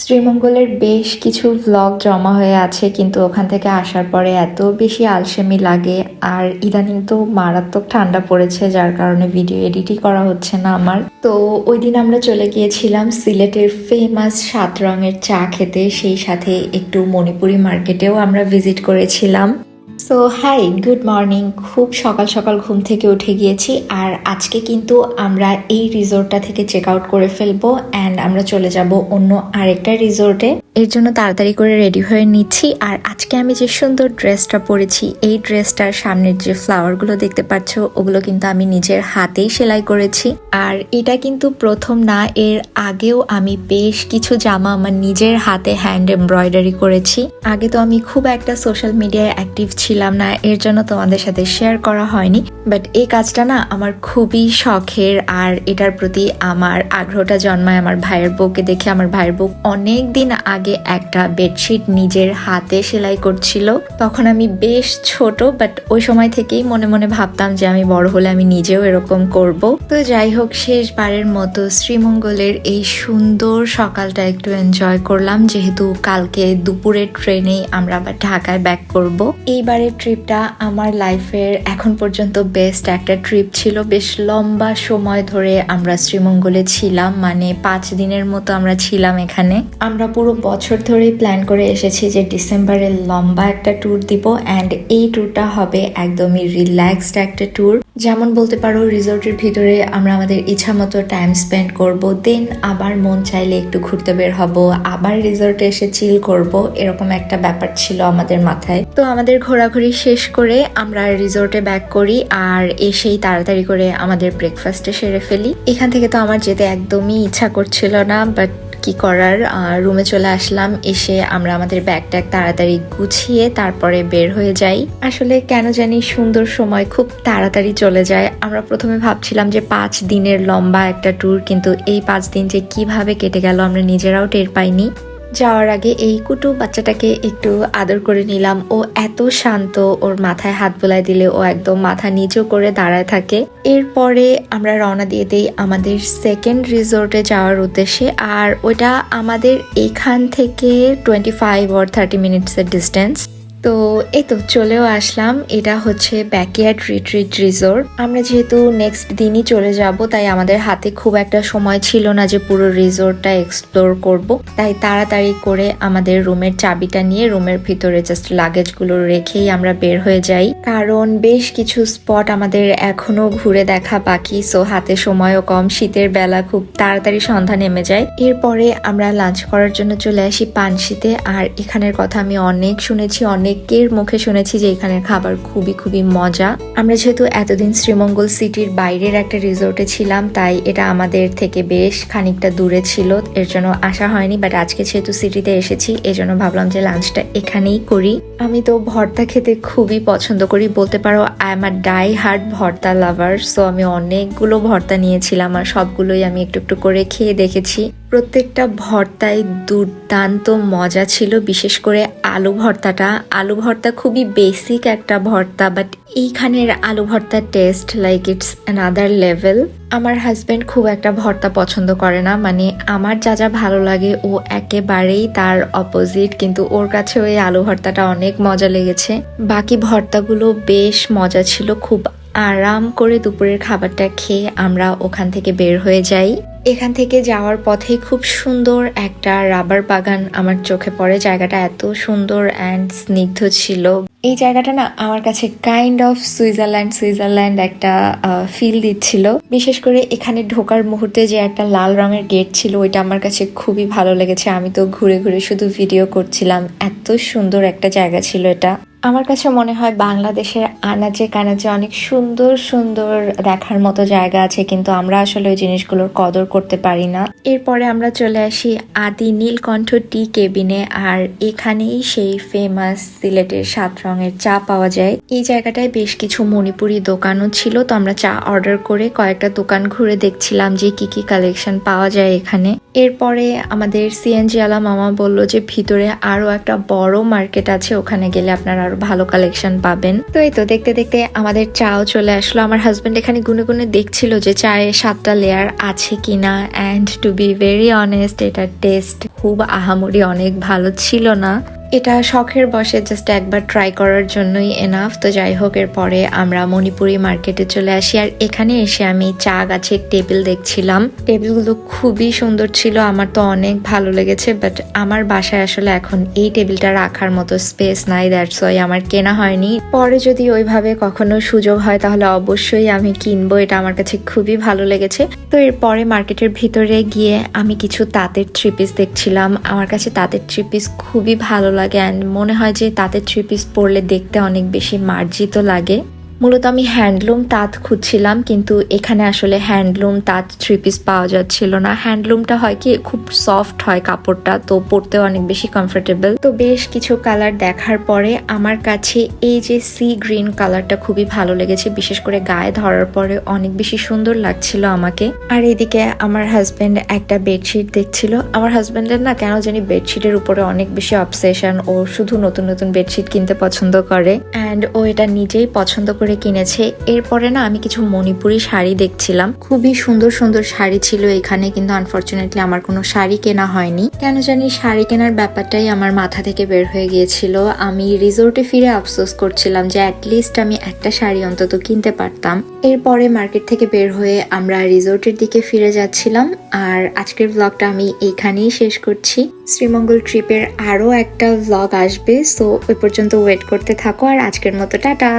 শ্রীমঙ্গলের বেশ কিছু ভ্লগ জমা হয়ে আছে, কিন্তু ওখান থেকে আসার পরে এত বেশি আলসেমি লাগে আর ইদানিং তো মারাত্মক ঠান্ডা পড়েছে, যার কারণে ভিডিও এডিটই করা হচ্ছে না আমার। তো ওই দিন আমরা চলে গিয়েছিলাম সিলেটের ফেমাস সাত রঙের চা খেতে, সেই সাথে একটু মণিপুরি মার্কেটেও আমরা ভিজিট করেছিলাম। সো হাই গুড মর্নিং খুব সকাল সকাল ঘুম থেকে উঠে গিয়েছি আর আজকে কিন্তু আমরা এই রিসোর্টটা থেকে চেক আউট করে ফেলব অ্যান্ড আমরা চলে যাব অন্য আরেকটা রিসোর্টে। এর জন্য তাড়াতাড়ি করে রেডি হয়ে নিচ্ছি আর আজকে আমি যে সুন্দর ড্রেসটা পরেছি, এই ড্রেসটার সামনের যে ফ্লাওয়ারগুলো দেখতে পাচ্ছ, ওগুলো কিন্তু আমি নিজের হাতেই সেলাই করেছি। আর এটা কিন্তু প্রথম না, এর আগেও আমি বেশ কিছু জামা আমার নিজের হাতে হ্যান্ড এমব্রয়ডারি করেছি। আগে তো আমি খুব একটা সোশ্যাল মিডিয়ায় অ্যাক্টিভ ছিলাম না, এর জন্য তোমাদের সাথে শেয়ার করা হয়নি। বাট এই কাজটা না আমার খুবই শখের, আর এটার প্রতি আমার আগ্রহটা জন্মায় আমার ভাইয়ের বউকে দেখে। আমার ভাইয়ের বউ অনেক দিন আগে একটা বেডশিট নিজের হাতে সেলাই করছিল। তখন আমি বেশ ছোট বাট ওই সময় থেকেই মনে মনে ভাবতাম যে আমি বড় হলে আমি নিজেও এরকম করব। তো যাই হোক, শেষবারের মতো শ্রীমঙ্গলের এই সুন্দর সকালটা একটু এনজয় করলাম। যেহেতু কালকে দুপুরের ট্রেনেই আমরা আবার ঢাকায় ব্যাক করব। এইবারের ট্রিপটা আমার লাইফের এখন পর্যন্ত বেস্ট একটা ট্রিপ ছিল। বেশ লম্বা সময় ধরে আমরা শ্রীমঙ্গলে ছিলাম মানে পাঁচ দিনের মতো আমরা ছিলাম এখানে। আমরা পুরো বছর ধরেই প্ল্যান করে এসেছি যে ডিসেম্বরে লম্বা একটা ট্যুর দিব অ্যান্ড এই ট্যুরটা হবে একদমই রিল্যাক্সড একটা ট্যুর যেমন বলতে পারো, রিসোর্টের ভিতরে আমরা আমাদের ইচ্ছা মতো টাইম স্পেন্ড করব দেন আবার মন চাইলে একটু ঘুরতে বের হব, আবার রিসোর্টে এসে চিল করব, এরকম একটা ব্যাপার ছিল আমাদের মাথায়। তো আমাদের ঘোরাঘুরি শেষ করে আমরা রিসোর্টে ব্যাক করি আর এসেই তাড়াতাড়ি করে আমাদের ব্রেকফাস্টে সেরে ফেলি। এখান থেকে তো আমার যেতে একদমই ইচ্ছা করছিল না বাট কি করার রুমে চলে আসলাম, এসে আমরা আমাদের ব্যাগ ট্যাগ তাড়াতাড়ি গুছিয়ে তারপরে বের হয়ে যাই। আসলে কেন জানি সুন্দর সময় খুব তাড়াতাড়ি চলে যায়। আমরা প্রথমে ভাবছিলাম যে পাঁচ দিনের লম্বা একটা ট্যুর কিন্তু এই পাঁচ দিন যে কীভাবে কেটে গেল আমরা নিজেরাও টের পাইনি। যাওয়ার আগে এই কুটু বাচ্চাটাকে একটু আদর করে নিলাম। ও এত শান্ত, ওর মাথায় হাত বোলাই দিলে ও একদম মাথা নিচু করে দাঁড়ায় থাকে। এরপরে আমরা রওনা দিয়ে দিই আমাদের সেকেন্ড রিসোর্টে যাওয়ার উদ্দেশ্যে। আর ওটা আমাদের এখান থেকে টোয়েন্টি ফাইভ অর থার্টি মিনিটসের ডিস্টেন্স তো এই তো চলেও আসলাম। এটা হচ্ছে ব্যাকয়ার্ড রিট্রিট রিসোর্ট আমরা যেহেতু নেক্সট দিনই চলে যাব, তাই আমাদের হাতে খুব একটা সময় ছিল না যে পুরো রিসোর্টটা এক্সপ্লোর করব। তাই তাড়াতাড়ি করে আমাদের রুমের চাবিটা নিয়ে রুমের ভিতরে জাস্ট লাগেজগুলো রেখেই আমরা বের হয়ে যাই। কারণ বেশ কিছু স্পট আমাদের এখনও ঘুরে দেখা বাকি সো হাতে সময়ও কম, শীতের বেলা খুব তাড়াতাড়ি সন্ধ্যা নেমে যায়। এরপরে আমরা লাঞ্চ করার জন্য চলে আসি পানশিতে। আর এখানের কথা আমি অনেক শুনেছি অনেকের মুখে শুনেছি যে এখানের খাবার খুবই খুবই মজা। আমরা যেহেতু এতদিন শ্রীমঙ্গল সিটির বাইরের একটা রিসোর্টে ছিলাম, তাই এটা আমাদের থেকে বেশ খানিকটা দূরে ছিল। এর জন্য আসা হয়নি বাট আজকে যেহেতু সিটিতে এসেছি, এজন্য ভাবলাম যে লাঞ্চটা এখানেই করি। আমি তো ভর্তা খেতে খুবই পছন্দ করি, বলতে পারো I am a die hard bharta lover so আমি অনেকগুলো ভর্তা নিয়েছিলাম আর সবগুলোই আমি একটু একটু করে খেয়ে দেখেছি। প্রত্যেকটা ভর্তায় দুর্দান্ত মজা ছিল, বিশেষ করে আলু ভর্তাটা। আলু ভর্তা খুবই বেসিক একটা ভর্তা বাট এইখানের আলু ভর্তার taste like it's another level আমার হাজব্যান্ড খুব একটা ভর্তা পছন্দ করে না মানে আমার যা যা ভালো লাগে ও একেবারেই তার অপোজিট কিন্তু ওর কাছে ওই আলু ভর্তাটা অনেক মজা লেগেছে। বাকি ভর্তাগুলো বেশ মজা ছিল, খুব আরাম করে দুপুরের খাবারটা খেয়ে আমরা ওখান থেকে বের হয়ে যাই। এখান থেকে যাওয়ার পথে খুব সুন্দর একটা রাবার বাগান আমার চোখে পড়ে। জায়গাটা এত সুন্দর অ্যান্ড স্নিগ্ধ ছিল। এই জায়গাটা না আমার কাছে কাইন্ড অফ সুইজারল্যান্ড সুইজারল্যান্ড একটা ফিল দিচ্ছিল। বিশেষ করে এখানে ঢোকার মুহূর্তে যে একটা লাল রঙের গেট ছিল, ওইটা আমার কাছে খুবই ভালো লেগেছে। আমি তো ঘুরে ঘুরে শুধু ভিডিও করছিলাম। এত সুন্দর একটা জায়গা ছিল এটা। আমার কাছে মনে হয় বাংলাদেশের আনাচে কানাচে অনেক সুন্দর সুন্দর দেখার মতো জায়গা আছে, কিন্তু আমরা আসলে ওই জিনিসগুলোর কদর করতে পারি না। এরপরে আমরা চলে আসি আদি নীলকণ্ঠ টি কেবিনে, আর এখানেই সেই ফেমাস সিলেটের সাত রঙের চা পাওয়া যায়। এই জায়গাটায় বেশ কিছু মণিপুরি দোকানও ছিল, তো আমরা চা অর্ডার করে কয়েকটা দোকান ঘুরে দেখছিলাম যে কি কি কালেকশন পাওয়া যায় এখানে। এরপরে আমাদের সিএনজি আলা মামা বলল যে, ভিতরে আরও একটা বড় মার্কেট আছে, ওখানে গেলে আপনারা আরও ভালো কালেকশন পাবেন। তো এই তো দেখতে দেখতে আমাদের চাও চলে আসলো। আমার হাজব্যান্ড এখানে গুনে গুনে দেখছিল যে, চায়ে সাতটা লেয়ার আছে কিনা? And to be very honest এটার টেস্ট খুব আহামরি অনেক ভালো ছিল না। এটা শখের বসে জাস্ট একবার ট্রাই করার জন্যই এনাফ তো যাই হোক, এরপরে আমরা মণিপুরি মার্কেটে চলে আসি। আর এখানে এসে আমি চা গাছের টেবিল দেখছিলাম। টেবিলগুলো খুবই সুন্দর ছিল, আমার তো অনেক ভালো লেগেছে বাট আমার বাসায় আসলে এখন এই টেবিলটা রাখার মতো স্পেস নাই দ্যাটস ওয়াই আমার কেনা হয়নি। পরে যদি ওইভাবে কখনো সুযোগ হয়, তাহলে অবশ্যই আমি কিনবো, এটা আমার কাছে খুবই ভালো লেগেছে। তো এরপরে মার্কেটের ভিতরে গিয়ে আমি কিছু তাঁতের থ্রি পিস দেখছিলাম। আমার কাছে তাঁতের থ্রি পিস খুবই ভালো লাগে অ্যান্ড মনে হয় যে তাঁতের থ্রি পিস পরলে দেখতে অনেক বেশি মার্জিত লাগে। মূলত আমি হ্যান্ডলুম তাঁত খুঁজছিলাম, কিন্তু এখানে আসলে হ্যান্ডলুম তাঁত থ্রি পিস পাওয়া যাচ্ছিল না। হ্যান্ডলুমটা হয় কি, খুব সফট হয় কাপড়টা, তো পরতেও অনেক বেশি কমফোর্টেবল তো বেশ কিছু কালার দেখার পরে আমার কাছে এই যে সি গ্রিন কালারটা খুবই ভালো লেগেছে, বিশেষ করে গায়ে ধরার পরে অনেক বেশি সুন্দর লাগছিল আমাকে। আর এদিকে আমার হাজব্যান্ড একটা বেডশিট দেখছিল। আমার হাজবেন্ডের না কেন জানি বেডশিটের উপরে অনেক বেশি অবসেশন ও শুধু নতুন নতুন বেডশিট কিনতে পছন্দ করে। অ্যান্ড ও এটা নিজেই পছন্দ করে কিনেছে। এরপরে না আমি কিছু মণিপুরি শাড়ি দেখছিলাম। খুবই সুন্দর সুন্দর শাড়ি ছিল এখানে, কিন্তু আনফর্চুনেটলি আমার কোনো শাড়ি কেনা হয়নি। কেন জানি শাড়ি কেনার ব্যাপারটাই আমার মাথা থেকে বের হয়ে গিয়েছিল। আমি রিসোর্টে ফিরে আফসোস করছিলাম যে অ্যাটলিস্ট আমি একটা শাড়ি অন্তত কিনতে পারতাম। এরপরে মার্কেট থেকে বের হয়ে আমরা রিসোর্টের দিকে ফিরে যাচ্ছিলাম। আর আজকের ব্লগটা আমি এইখানেই শেষ করছি। শ্রীমঙ্গল ট্রিপের আরও একটা ব্লগ আসবে সো ওই পর্যন্ত ওয়েট করতে থাকো। আর আজকের মতো, টাটা!